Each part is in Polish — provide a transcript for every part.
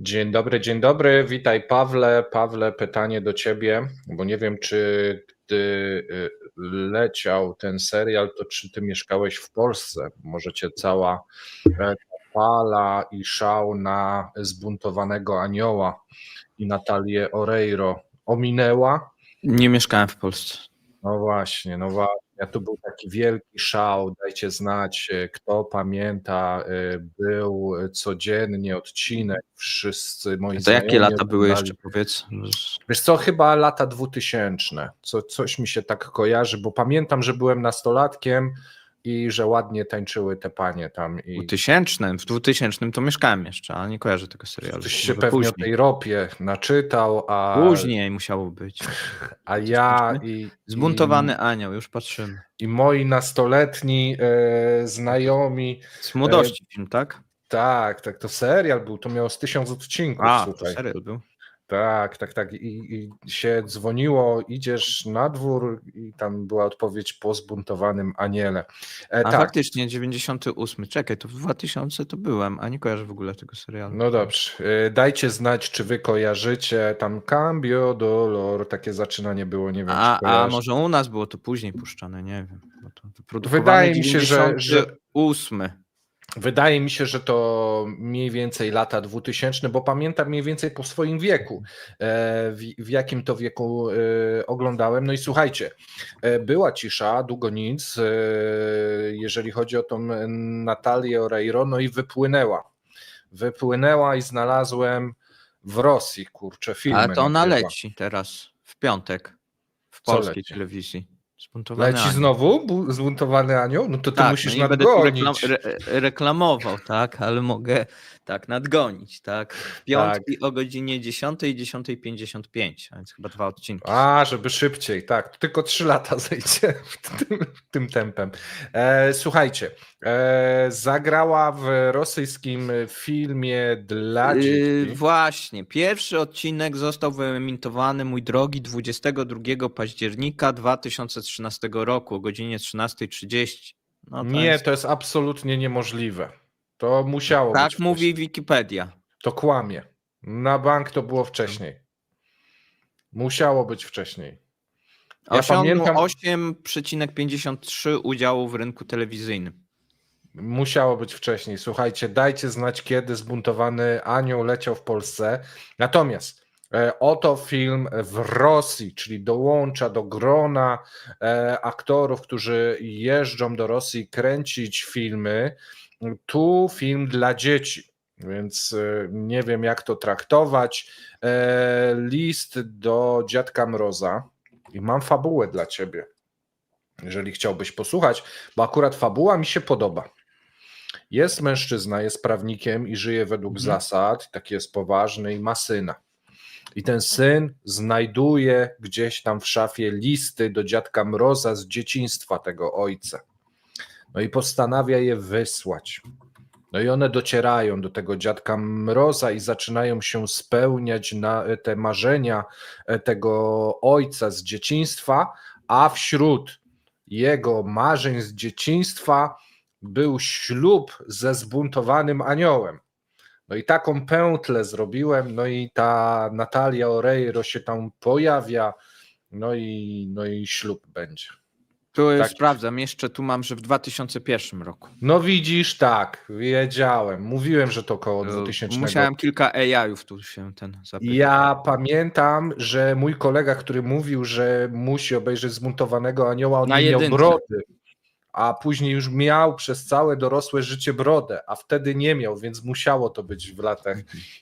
Dzień dobry, dzień dobry. Witaj Pawle. Pawle, pytanie do ciebie, bo nie wiem, czy gdy y, leciał ten serial, to czy ty mieszkałeś w Polsce? Może cię cała e, fala i szał na zbuntowanego anioła i Natalię Oreiro ominęła? Nie mieszkałem w Polsce. No właśnie, no właśnie. Tu był taki wielki szał. Dajcie znać, e, kto pamięta. e, Był codziennie odcinek. Wszyscy moi To jakie lata były oglądali. jeszcze, powiedz? Wiesz co, chyba lata 2000. Co, coś mi się tak kojarzy, bo pamiętam, że byłem nastolatkiem i że ładnie tańczyły te panie tam. W I 2000, w 2000 to mieszkałem jeszcze, ale nie kojarzę tego serialu. ktoś się pewnie o później. tej ropie naczytał, a, Później musiało być. a ja i, Zbuntowany anioł, już patrzymy. i, i moi nastoletni e, znajomi. Z młodości film, tak? Tak, tak, to serial był, to miało z tysiąc odcinków. A, to serial był. Tak, tak, tak. I, I się dzwoniło, idziesz na dwór i tam była odpowiedź po zbuntowanym aniele. E, A tak, faktycznie 98. Czekaj, to w 2000 to byłem, a nie kojarzę w ogóle tego serialu. no dobrze. E, Dajcie znać, czy wy kojarzycie tam Cambio Dolor, takie zaczynanie było, nie wiem, A, czy a może u nas było to później puszczane, nie wiem. Bo to Wydaje mi się, że- że- 98. Wydaje mi się, że to mniej więcej lata 2000, bo pamiętam mniej więcej po swoim wieku, e, w, jakim to wieku e, oglądałem. No i słuchajcie, e, była cisza, długo nic, jeżeli chodzi o tą Natalię Oreiro, no i wypłynęła. Wypłynęła i znalazłem w Rosji, kurczę, filmy. Ale to ona leci teraz, w piątek, w polskiej telewizji. Zbuntowany Leci anioł. znowu bu- zbuntowany anioł? No to ty Tak, musisz no nie będę tu nadgonić. reklam, re, reklamował, tak, ale mogę tak nadgonić, tak. W piątki o godzinie 10 i 10.55, a więc chyba dwa odcinki. A, żeby szybciej, tak. Tylko trzy lata zejdzie tym, tym tempem. E, słuchajcie, e, zagrała w rosyjskim filmie dla Yy, właśnie, pierwszy odcinek został wyemitowany, mój drogi, 22 października 2013 roku o godzinie 13.30. No, Nie, jest, to jest absolutnie niemożliwe. To musiało tak być. mówi wcześniej. Wikipedia. To kłamie. Na bank to było wcześniej. Musiało być wcześniej. Ja Osiągnął pamiętam- 8,53 udziału w rynku telewizyjnym. Musiało być wcześniej. Słuchajcie, dajcie znać, kiedy zbuntowany anioł leciał w Polsce. Natomiast e, oto film w Rosji, czyli dołącza do grona e, aktorów, którzy jeżdżą do Rosji kręcić filmy. Tu film dla dzieci. Więc e, nie wiem, jak to traktować. E, List do dziadka Mroza. I mam fabułę dla ciebie, jeżeli chciałbyś posłuchać, bo akurat fabuła mi się podoba. Jest mężczyzna, jest prawnikiem i żyje według Mhm. zasad, taki jest poważny i ma syna. I ten syn znajduje gdzieś tam w szafie listy do dziadka Mroza z dzieciństwa tego ojca. No i postanawia je wysłać. No i one docierają do tego dziadka Mroza i zaczynają się spełniać na e, te marzenia e, tego ojca z dzieciństwa, a wśród jego marzeń z dzieciństwa był ślub ze zbuntowanym aniołem. No i taką pętlę zrobiłem, no i ta Natalia Oreiro się tam pojawia, no i, no i ślub będzie. Tu Tak. sprawdzam, jeszcze tu mam, że w 2001 roku. No widzisz, tak, wiedziałem, mówiłem, że to około 2000. Musiałem kilka AI-ów tu się ten zapytać. Ja pamiętam, że mój kolega, który mówił, że musi obejrzeć zmontowanego anioła, on Na nie miał brody, a później już miał przez całe dorosłe życie brodę, a wtedy nie miał, więc musiało to być w latach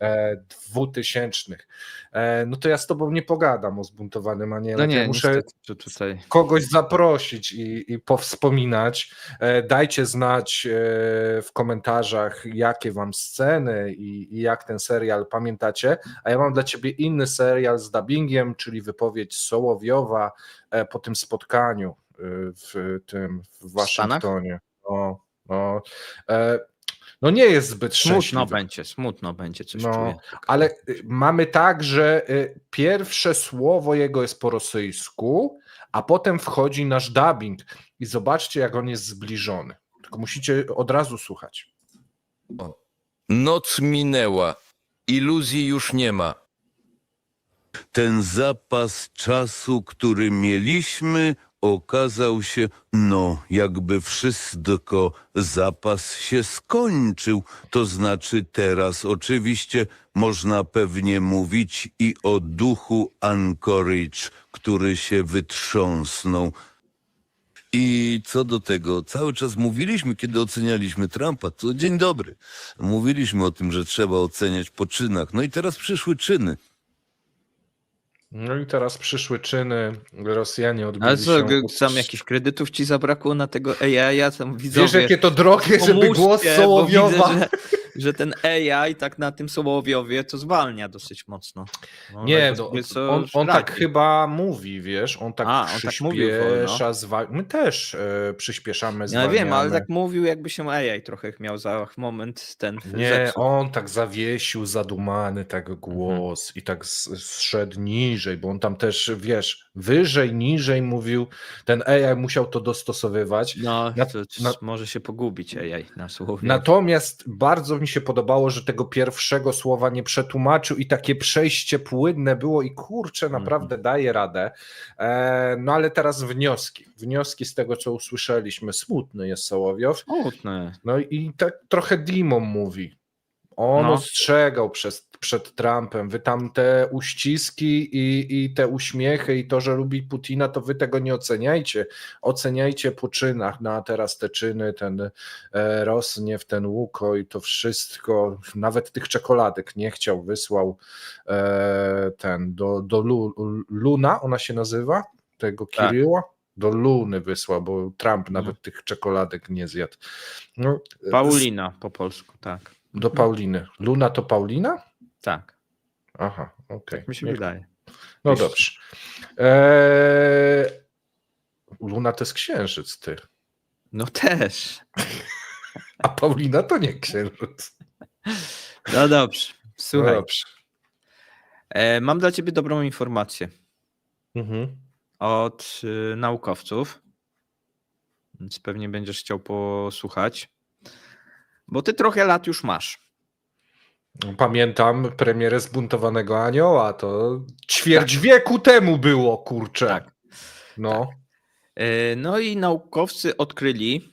e, dwutysięcznych. E, no to ja z tobą nie pogadam o zbuntowanym aniele, No nie, ja muszę tutaj. kogoś zaprosić i, i powspominać. E, Dajcie znać e, w komentarzach, jakie wam sceny i, i jak ten serial pamiętacie. A ja mam dla ciebie inny serial z dubbingiem, czyli wypowiedź Sołowiowa po tym spotkaniu w tym w Waszyngtonie. No, no, no nie jest zbyt Smutno szczęśliwy. będzie, smutno będzie, coś No, czuję. Ale y, mamy tak, że y, pierwsze słowo jego jest po rosyjsku, a potem wchodzi nasz dubbing i zobaczcie, jak on jest zbliżony. Tylko musicie od razu słuchać. Noc minęła. Iluzji już nie ma. Ten zapas czasu, który mieliśmy, okazał się, no, jakby wszystko, zapas się skończył. To znaczy teraz oczywiście można pewnie mówić i o duchu Anchorage, który się wytrząsnął. I co do tego, cały czas mówiliśmy, kiedy ocenialiśmy Trumpa, to dzień dobry. Mówiliśmy o tym, że trzeba oceniać po czynach. No i teraz przyszły czyny. No i teraz przyszły czyny, Rosjanie odbili Ale co, się tam jakichś kredytów ci zabrakło na tego AI, ja tam widzowie... Wiesz, jakie to drogie, żeby głos Sołowiowa... Widzę, że, że ten AI tak na tym Sołowiowie to zwalnia dosyć mocno. No, Nie, tak no, on, on tak chyba mówi, wiesz, on tak A, on tak przyspiesza, wolno. zwa... my też e, przyspieszamy, Ja zwalniamy. wiem, ale tak mówił, jakby się AI trochę miał za moment ten Nie, zepsuł. on tak zawiesił, zadumany tak Mhm. głos i tak zszedł niżej, bo on tam też, wiesz, wyżej, niżej mówił, ten AI musiał to dostosowywać. No, Na- to na- może się pogubić AI na słowie. Natomiast bardzo mi się podobało, że tego pierwszego słowa nie przetłumaczył i takie przejście płynne było i kurczę, Mhm. naprawdę daje radę. E, no ale teraz wnioski. Wnioski z tego, co usłyszeliśmy. Smutny jest Sołowiow. Smutne. No i tak trochę Dimon mówi. On No. ostrzegał przez, przed Trumpem, wy tam te uściski i, i te uśmiechy i to, że lubi Putina, to wy tego nie oceniajcie. Oceniajcie po czynach. No a teraz te czyny, ten e, Rosniew, ten Łuko i to wszystko, nawet tych czekoladek nie chciał, wysłał e, ten do, do Lu, Luna, ona się nazywa? Tego Tak. Kiryła? Do Luny wysłał, bo Trump nawet tych czekoladek nie zjadł. No, e, Paulina po polsku, tak. Do Pauliny. Luna to Paulina? Tak, Aha, okej. mi się Niech- wydaje. No dobrze. Eee, Luna to jest księżyc, ty. No też. A Paulina to nie księżyc. No dobrze. Słuchaj, No dobrze. e, mam dla ciebie dobrą informację Mhm. od y, naukowców, więc pewnie będziesz chciał posłuchać, bo ty trochę lat już masz. Pamiętam premierę zbuntowanego anioła, to ćwierć wieku temu było, kurczę. Tak. No. E, No i naukowcy odkryli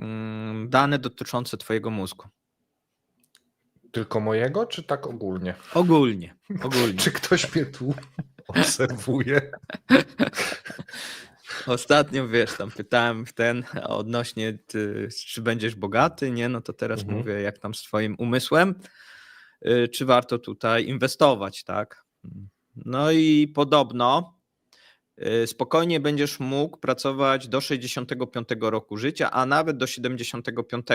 mm, dane dotyczące twojego mózgu. Tylko mojego, czy tak ogólnie? Ogólnie, ogólnie. Czy ktoś mnie tu obserwuje? Ostatnio, wiesz, tam pytałem w ten odnośnie, ty, czy będziesz bogaty, nie? No to teraz Mhm. mówię, jak tam z twoim umysłem, y, czy warto tutaj inwestować, tak? No i podobno y, spokojnie będziesz mógł pracować do 65 roku życia, a nawet do 75.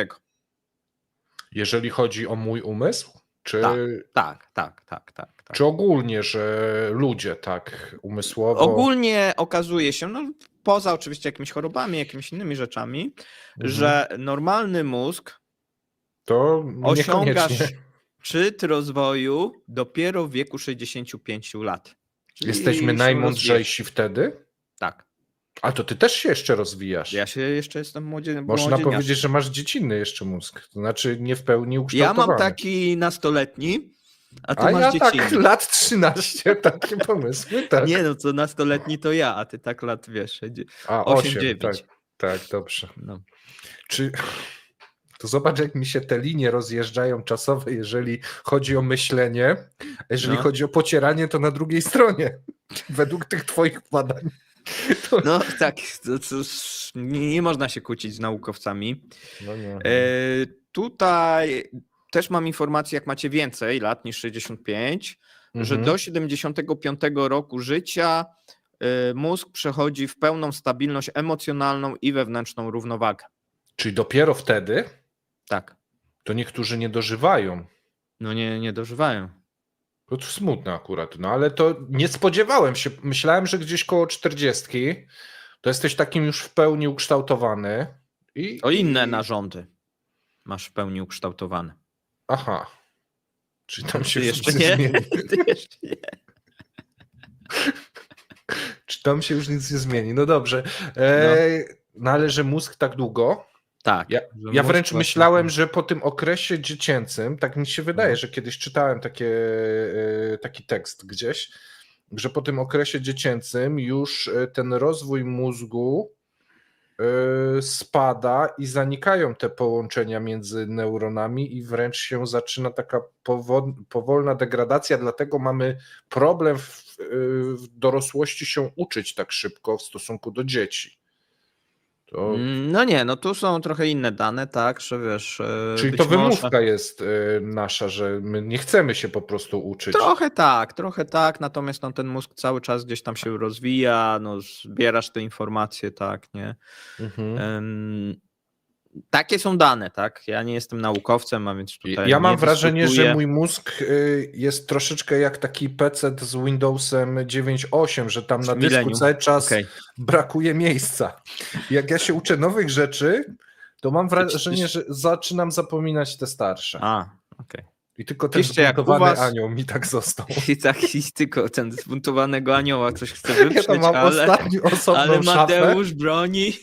Jeżeli chodzi o mój umysł? Czy, Tak. Tak, tak, tak, tak. tak. czy ogólnie, że ludzie tak umysłowo. Ogólnie okazuje się, no poza oczywiście jakimiś chorobami, jakimiś innymi rzeczami, Mhm. że normalny mózg To osiągasz szczyt rozwoju dopiero w wieku 65 lat. Czyli Jesteśmy najmądrzejsi wtedy? Tak. A to ty też się jeszcze rozwijasz. Ja się jeszcze jestem młodzie, Można powiedzieć, że masz dziecinny jeszcze mózg. To znaczy nie w pełni Ja ukształtowany. mam taki nastoletni, a ty A masz ja dziecinny. tak lat 13, takie pomysły, tak. Nie no, co nastoletni to ja, a ty tak lat wiesz, dzie- A 8, 8, 9. tak, tak, dobrze. No. Czy... To zobacz, jak mi się te linie rozjeżdżają czasowe, jeżeli chodzi o myślenie. a Jeżeli No. chodzi o pocieranie, to na drugiej stronie. Według tych twoich badań. To... no tak, to, cóż, nie, nie można się kłócić z naukowcami. No nie. E, tutaj też mam informację, jak macie więcej lat niż 65, że Mhm. do 75 roku życia e, mózg przechodzi w pełną stabilność emocjonalną i wewnętrzną równowagę. Czyli dopiero wtedy Tak. to niektórzy nie dożywają. No nie, nie dożywają. To smutne akurat, no ale to nie spodziewałem się. Myślałem, że gdzieś koło 40 to jesteś takim już w pełni ukształtowany. I, O inne narządy masz w pełni ukształtowane. Aha. Czyli tam się jeszcze nie? zmieni. Ty jeszcze nie. Czy tam się już nic nie zmieni? No dobrze. E, no. ale że mózg tak długo, Tak. Ja, ja wręcz myślałem, że po tym okresie dziecięcym, tak mi się wydaje, że kiedyś czytałem takie, e, taki tekst gdzieś, że po tym okresie dziecięcym już e, ten rozwój mózgu e, spada i zanikają te połączenia między neuronami i wręcz się zaczyna taka powo- powolna degradacja, dlatego mamy problem w, w dorosłości się uczyć tak szybko w stosunku do dzieci. To, Mm, No nie, no tu są trochę inne dane, tak, że wiesz. e, Czyli to może- wymówka jest y, nasza, że my nie chcemy się po prostu uczyć. Trochę tak, trochę tak, natomiast no, ten mózg cały czas gdzieś tam się rozwija, no, zbierasz te informacje, tak, nie? Mhm. Em, takie są dane, tak? Ja nie jestem naukowcem, a więc tutaj. Ja mam nie wrażenie, dyskutuję. że mój mózg y, jest troszeczkę jak taki PC z Windowsem 9.8, że tam na dysku cały czas Okej. brakuje miejsca. Jak ja się uczę nowych rzeczy, to mam To wrażenie, że zaczynam zapominać te starsze. A, okej. I tylko ten Piszcie, zbuntowany was- anioł mi tak został. I tak, i tylko ten zbuntowanego anioła coś chce Ja tam wyprzeć, mam ale, osobną ale szafę. Mateusz broni.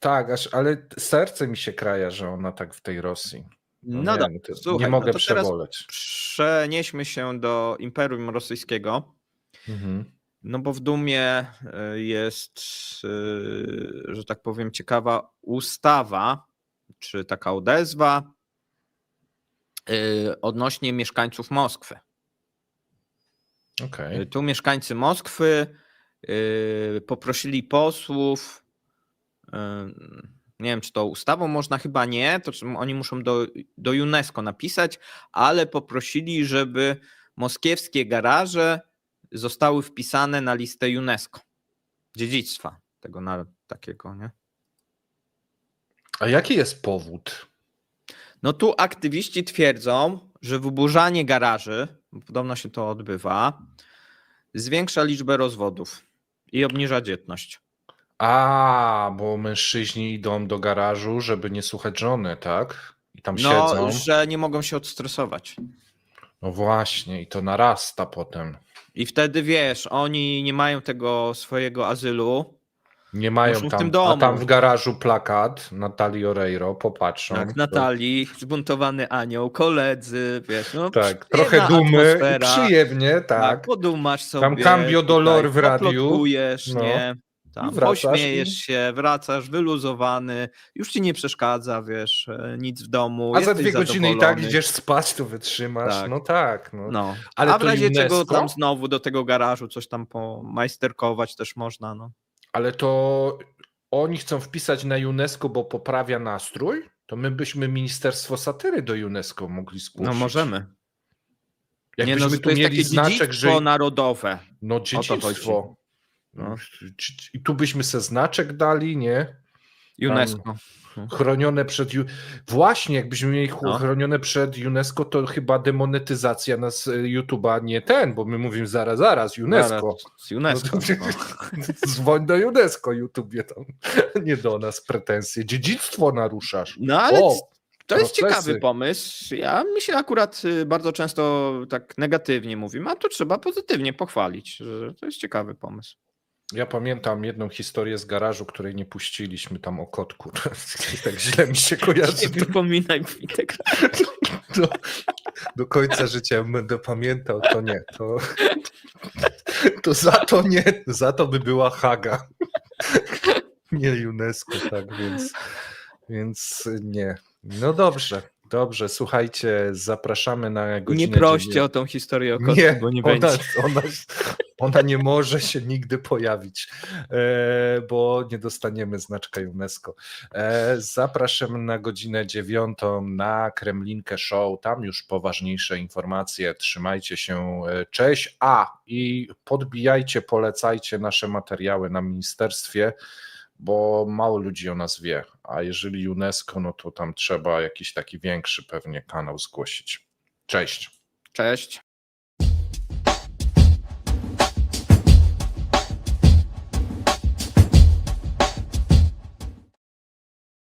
Tak, aż, ale serce mi się kraja, że ona tak w tej Rosji. No nie, dobra, to słuchaj, nie mogę no to teraz przeboleć. przenieśmy się do Imperium Rosyjskiego. Mhm. No bo w Dumie e, jest, e, że tak powiem, ciekawa ustawa, czy taka odezwa e, odnośnie mieszkańców Moskwy. E, Tu mieszkańcy Moskwy poprosili posłów, nie wiem czy to ustawą można, chyba nie, to oni muszą do, do UNESCO napisać, ale poprosili, żeby moskiewskie garaże zostały wpisane na listę UNESCO. Dziedzictwa tego na, takiego, nie? A jaki jest powód? No tu aktywiści twierdzą, że wyburzanie garaży, bo podobno się to odbywa, zwiększa liczbę rozwodów i obniża dzietność. A, bo mężczyźni idą do garażu, żeby nie słuchać żony, tak? I tam No, siedzą. że nie mogą się odstresować. No właśnie, i to narasta potem. I wtedy wiesz, oni nie mają tego swojego azylu. Nie mają Muszą tam, a tam w garażu plakat Natalii Oreiro, popatrzą. Tak, Natalii, zbuntowany anioł, koledzy, wiesz, no Tak, trochę dumy, atmosfera. przyjemnie, Tak, tak. podumasz sobie. Tam cambio dolor w radiu. No. nie? Tam pośmiejesz i- się, wracasz wyluzowany, już ci nie przeszkadza, wiesz, e, nic w domu. A za dwie godziny i tak idziesz spać, to wytrzymasz. Tak. No tak. No. No. Ale A w razie czego UNESCO? tam znowu do tego garażu coś tam pomajsterkować też można, no. Ale to oni chcą wpisać na UNESCO, bo poprawia nastrój? To my byśmy Ministerstwo Satyry do UNESCO mogli zgłosić. No możemy. Jakbyśmy nie, no, tu mieli znaczek, że... narodowe. No dziedzictwo. No. I tu byśmy se znaczek dali, nie? UNESCO. Chronione przed. Właśnie, jakbyśmy mieli No. chronione przed UNESCO, to chyba demonetyzacja nas y, YouTube'a nie ten, bo my mówimy zaraz, zaraz, UNESCO. Zaraz, Z UNESCO. No to- no. Dzwoń do UNESCO, YouTubie tam. Nie do nas pretensje. Dziedzictwo naruszasz. No ale O, to jest procesy. ciekawy pomysł. Ja my się akurat y, bardzo często tak negatywnie mówimy, a tu trzeba pozytywnie pochwalić, że to jest ciekawy pomysł. Ja pamiętam jedną historię z garażu, której nie puściliśmy tam o kotku. tak źle mi się kojarzy. Nie przypominaj mi tego. Do, do końca życia będę pamiętał, to nie. To, to za to nie. Za to by była Haga. Nie UNESCO, tak więc. Więc nie. No dobrze, dobrze. Słuchajcie, zapraszamy na godzinę. Nie proście o tą historię o kotku, Nie, bo nie ona, będzie. Ona, ona nie może się nigdy pojawić, e, bo nie dostaniemy znaczka UNESCO. E, zapraszamy na godzinę dziewiątą na Kremlinkę Show. Tam już poważniejsze informacje. Trzymajcie się. E, Cześć. A i podbijajcie, polecajcie nasze materiały na ministerstwie. Bo mało ludzi o nas wie, a jeżeli UNESCO, no to tam trzeba jakiś taki większy pewnie kanał zgłosić. Cześć. Cześć.